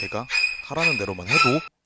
제가 하라는 대로만 해도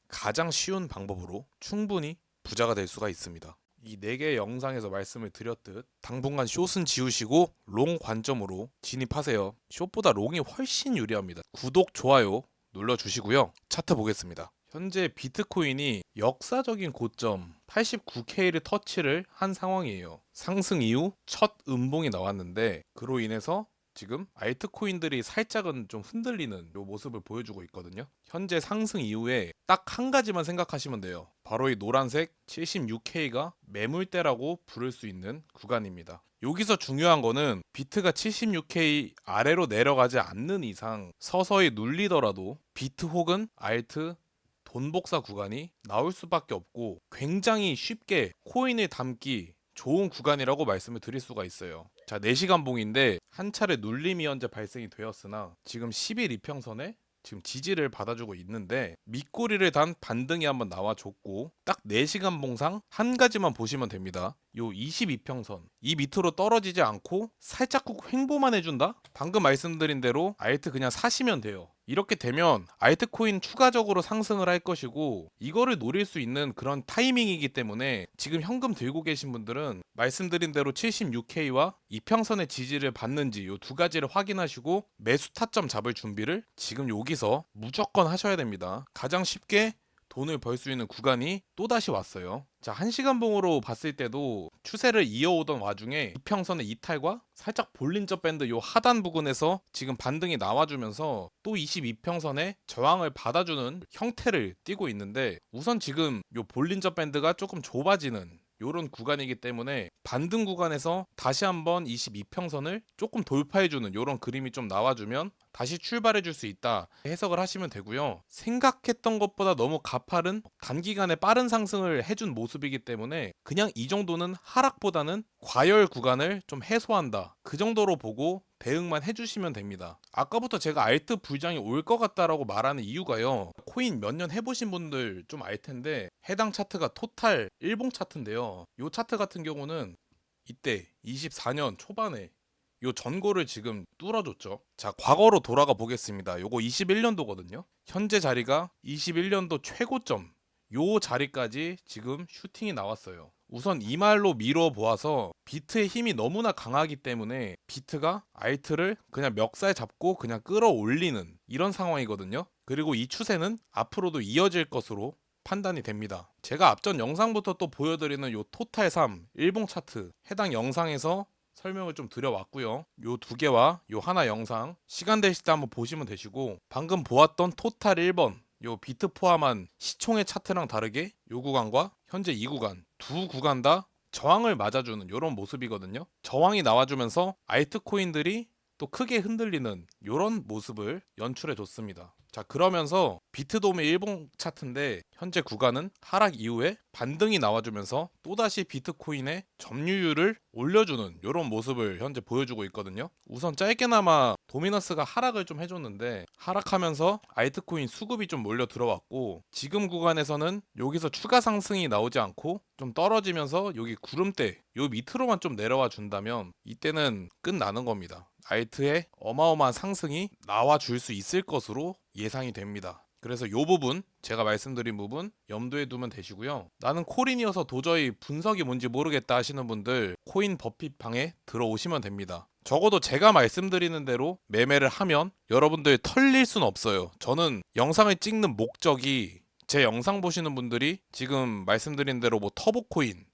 가장 쉬운 방법으로 충분히 부자가 될 수가 있습니다. 이 네 개의 영상에서 말씀을 드렸듯 당분간 숏은 지우시고 롱 관점으로 진입하세요. 숏보다 롱이 훨씬 유리합니다. 구독, 좋아요 눌러주시고요. 차트 보겠습니다. 현재 비트코인이 역사적인 고점 89K를 터치를 한 상황이에요. 상승 이후 첫 음봉이 나왔는데 그로 인해서 지금 알트코인들이 살짝은 좀 흔들리는 요 모습을 보여주고 있거든요. 현재 상승 이후에 딱 한 가지만 생각하시면 돼요. 바로 이 노란색 76K가 매물대라고 부를 수 있는 구간입니다. 여기서 중요한 거는 비트가 76K 아래로 내려가지 않는 이상 서서히 눌리더라도 비트 혹은 알트 돈 복사 구간이 나올 수밖에 없고 굉장히 쉽게 코인을 담기 좋은 구간이라고 말씀을 드릴 수가 있어요. 자, 4시간 봉인데 한 차례 눌림이 현재 발생이 되었으나 지금 10일 이평선에 지금 지지를 받아주고 있는데 밑꼬리를 단 반등이 한번 나와줬고 딱 4시간 봉상 한 가지만 보시면 됩니다. 요 22평선 이 밑으로 떨어지지 않고 살짝국 횡보만 해준다? 방금 말씀드린 대로 알트 그냥 사시면 돼요. 이렇게 되면 알트코인 추가적으로 상승을 할 것이고 이거를 노릴 수 있는 그런 타이밍이기 때문에 지금 현금 들고 계신 분들은 말씀드린 대로 76K와 이평선의 지지를 받는지 요두 가지를 확인하시고 매수 타점 잡을 준비를 지금 여기서 무조건 하셔야 됩니다. 가장 쉽게 돈을 벌 수 있는 구간이 또다시 왔어요. 자, 한시간 봉으로 봤을 때도 추세를 이어오던 와중에 이평선의 이탈과 살짝 볼린저 밴드 요 하단 부근에서 지금 반등이 나와주면서 또 22평선에 저항을 받아주는 형태를 띠고 있는데 우선 지금 요 볼린저 밴드가 조금 좁아지는 요런 구간이기 때문에 반등 구간에서 다시 한번 22평선을 조금 돌파해주는 요런 그림이 좀 나와주면 다시 출발해 줄 수 있다 해석을 하시면 되고요. 생각했던 것보다 너무 가파른 단기간에 빠른 상승을 해준 모습이기 때문에 그냥 이 정도는 하락보다는 과열 구간을 좀 해소한다. 그 정도로 보고 대응만 해주시면 됩니다. 아까부터 제가 알트 불장이 올 것 같다라고 말하는 이유가요. 코인 몇 년 해보신 분들 좀 알 텐데 해당 차트가 토탈 일봉 차트인데요. 이 차트 같은 경우는 이때 24년 초반에 요 전고를 지금 뚫어줬죠. 자, 과거로 돌아가 보겠습니다. 요거 21년도거든요. 현재 자리가 21년도 최고점. 요 자리까지 지금 슈팅이 나왔어요. 우선 이 말로 미뤄 보아서 비트의 힘이 너무나 강하기 때문에 비트가 알트를 그냥 멱살 잡고 그냥 끌어올리는 이런 상황이거든요. 그리고 이 추세는 앞으로도 이어질 것으로 판단이 됩니다. 제가 앞전 영상부터 또 보여드리는 요 토탈 3 일봉 차트 해당 영상에서 설명을 좀 드려왔고요. 요 두 개와 요 하나 영상 시간 되실 때 한번 보시면 되시고 방금 보았던 토탈 1번 요 비트 포함한 시총의 차트랑 다르게 요 구간과 현재 이 구간 두 구간 다 저항을 맞아주는 요런 모습이거든요. 저항이 나와주면서 알트코인들이 또 크게 흔들리는 요런 모습을 연출해 줬습니다. 자 그러면서 비트돔의 일봉 차트인데 현재 구간은 하락 이후에 반등이 나와주면서 또다시 비트코인의 점유율을 올려주는 이런 모습을 현재 보여주고 있거든요. 우선 짧게나마 도미너스가 하락을 좀 해줬는데 하락하면서 알트코인 수급이 좀 몰려 들어왔고 지금 구간에서는 여기서 추가 상승이 나오지 않고 좀 떨어지면서 여기 구름대 요 밑으로만 좀 내려와 준다면 이때는 끝나는 겁니다. 알트의 어마어마한 상승이 나와 줄 수 있을 것으로 예상이 됩니다. 그래서 요 부분 제가 말씀드린 부분 염두에 두면 되시고요. 나는 코린이어서 도저히 분석이 뭔지 모르겠다 하시는 분들 코인 버핏 방에 들어오시면 됩니다. 적어도 제가 말씀드리는 대로 매매를 하면 여러분들 털릴 순 없어요. 저는 영상을 찍는 목적이 제 영상 보시는 분들이 지금 말씀드린 대로 뭐 터보코인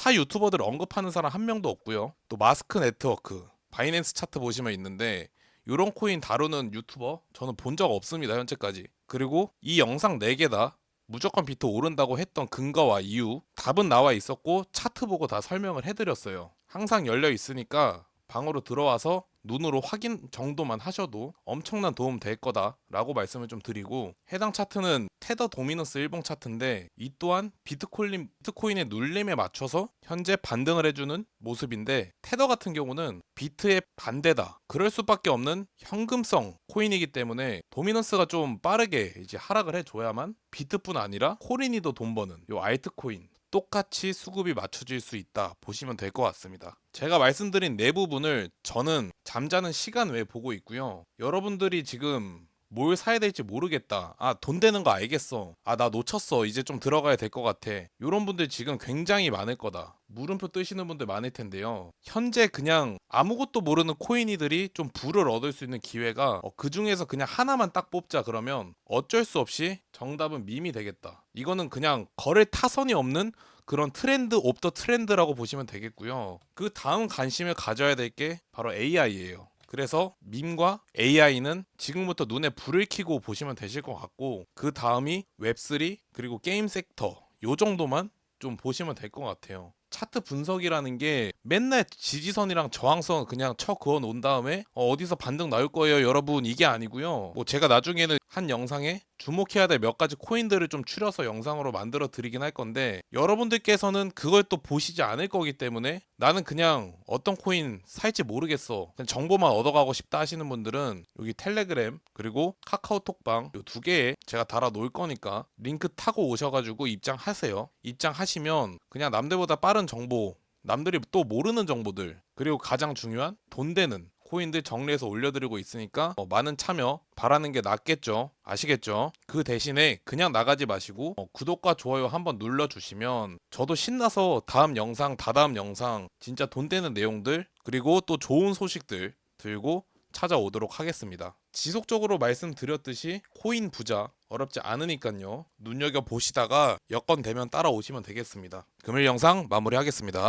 타 유튜버들 언급하는 사람 한 명도 없고요. 또 마스크 네트워크 바이낸스 차트 보시면 있는데 이런 코인 다루는 유튜버 저는 본 적 없습니다 현재까지 그리고 이 영상 4개 다 무조건 비트 오른다고 했던 근거와 이유 답은 나와 있었고 차트 보고 다 설명을 해드렸어요 항상 열려 있으니까 방으로 들어와서 눈으로 확인 정도만 하셔도 엄청난 도움 될 거다라고 말씀을 좀 드리고 해당 차트는 테더 도미너스 일봉 차트인데 이 또한 비트코인 비트코인의 눌림에 맞춰서 현재 반등을 해주는 모습인데 테더 같은 경우는 비트의 반대다. 그럴 수밖에 없는 현금성 코인이기 때문에 도미너스가 좀 빠르게 이제 하락을 해줘야만 비트뿐 아니라 코린이도 돈 버는 요 알트코인 똑같이 수급이 맞춰질 수 있다 보시면 될 것 같습니다. 제가 말씀드린 네 부분을 저는 잠자는 시간 외에 보고 있고요. 여러분들이 지금 뭘 사야 될지 모르겠다. 아, 돈 되는 거 알겠어. 아, 나 놓쳤어. 이제 좀 들어가야 될 것 같아. 이런 분들 지금 굉장히 많을 거다. 물음표 뜨시는 분들 많을 텐데요. 현재 그냥 아무것도 모르는 코인이들이 좀 부를 얻을 수 있는 기회가 어, 그 중에서 그냥 하나만 딱 뽑자 그러면 어쩔 수 없이 정답은 밈이 되겠다. 이거는 그냥 거래 타선이 없는 그런 트렌드 옵더 트렌드라고 보시면 되겠고요. 그 다음 관심을 가져야 될 게 바로 AI예요. 그래서 밈과 AI는 지금부터 눈에 불을 켜고 보시면 되실 것 같고 그 다음이 웹3 그리고 게임 섹터 요 정도만 좀 보시면 될 것 같아요. 차트 분석이라는 게 맨날 지지선이랑 저항선 그냥 쳐 그어 놓은 다음에 어, 디서 반등 나올 거예요 여러분. 이게 아니고요. 뭐 제가 나중에는 한 영상에 주목해야 될 몇 가지 코인들을 좀 추려서 영상으로 만들어 드리긴 할 건데 여러분들께서는 그걸 또 보시지 않을 거기 때문에 나는 그냥 어떤 코인 살지 모르겠어. 그냥 정보만 얻어가고 싶다 하시는 분들은 여기 텔레그램 그리고 카카오톡방 요두 개에 제가 달아 놓을 거니까 링크 타고 오셔가지고 입장하세요. 입장하시면 그냥 남들보다 빠른 정보 남들이 또 모르는 정보들 그리고 가장 중요한 돈 되는 코인들 정리해서 올려드리고 있으니까 어, 많은 참여 바라는 게 낫겠죠? 아시겠죠? 그 대신에 그냥 나가지 마시고 어, 구독과 좋아요 한번 눌러주시면 저도 신나서 다음 영상 다다음 영상 진짜 돈 되는 내용들 그리고 또 좋은 소식들 들고 찾아오도록 하겠습니다. 지속적으로 말씀드렸듯이 코인 부자 어렵지 않으니까요. 눈여겨 보시다가 여건 되면 따라오시면 되겠습니다. 금일 영상 마무리하겠습니다